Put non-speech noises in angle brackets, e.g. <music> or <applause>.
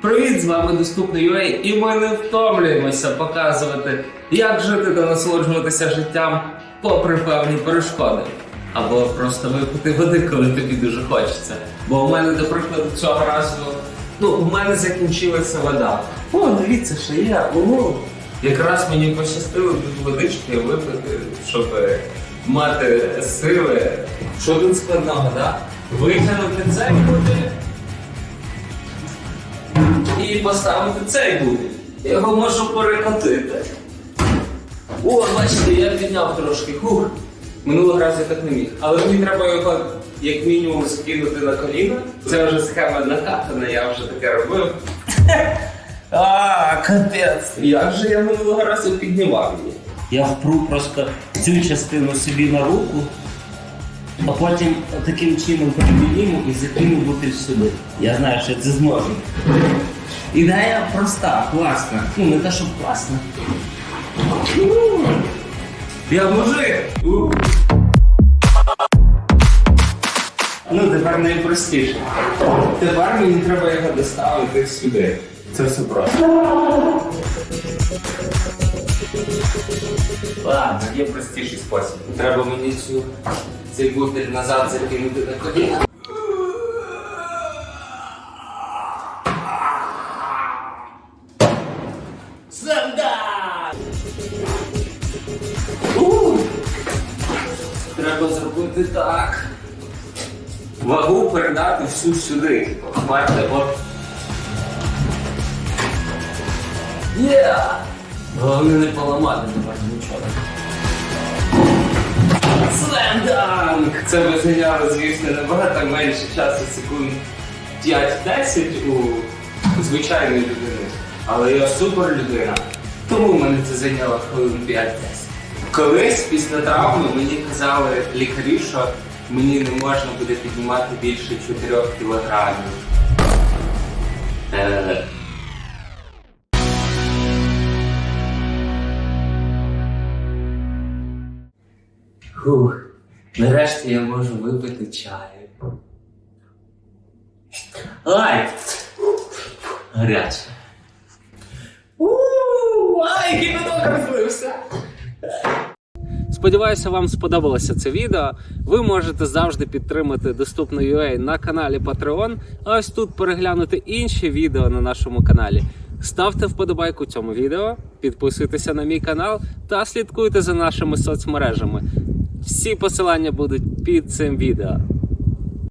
Привіт, з вами доступний UA, і ми не втомлюємося показувати, як жити та насолоджуватися життям попри певні перешкоди. Або просто випити води, коли тобі дуже хочеться. Бо у мене, до прикладу, цього разу ну, у мене закінчилася вода. О, дивіться, що є. Ого. Якраз мені пощастило тут водички випити, щоб мати сили. Що тут складного, так? Витягнути цей і поставити цей буде. Я його можу перекотити. О, бачите, я підняв трошки. Хух. Минулого разу я так не міг. Але мені треба його як мінімум скинути на коліна. Це вже схема накатана, я вже таке робив. <laughs> А, капець. Як же я минулого разу піднімав її? Я впру просто цю частину собі на руку, а потім таким чином підніму і закину бутиль сюди. Я знаю, що це зможу. Ідея проста, класна. Ну, не те, щоб класна. Я мужик! Ну, тепер найпростіше. Тепер мені треба його доставити сюди. Це все просто. Ладно, є простіший спосіб. Треба мені цю цей бутиль назад закинути на коліна. Треба зробити так. Вагу передати всю сюди. Бачите, от. Є! Головне не поламати тепер нічого. Слемданк! Це ви зайняло, звісно, набагато менше часу, секунд 5-10 у звичайної людини. Але я супер людина. Тому мене це зайняло хвилин 5-10. Колись після травми мені казали лікарі, що мені не можна буде піднімати більше 4 кілограмів. Е, нарешті я можу випити чаю. Ай! Гаряче. Ууу, ай, кипяток розлився. Сподіваюся, вам сподобалося це відео. Ви можете завжди підтримати доступний UA на каналі Patreon. А ось тут переглянути інші відео на нашому каналі. Ставте вподобайку цьому відео, підписуйтеся на мій канал та слідкуйте за нашими соцмережами. Всі посилання будуть під цим відео.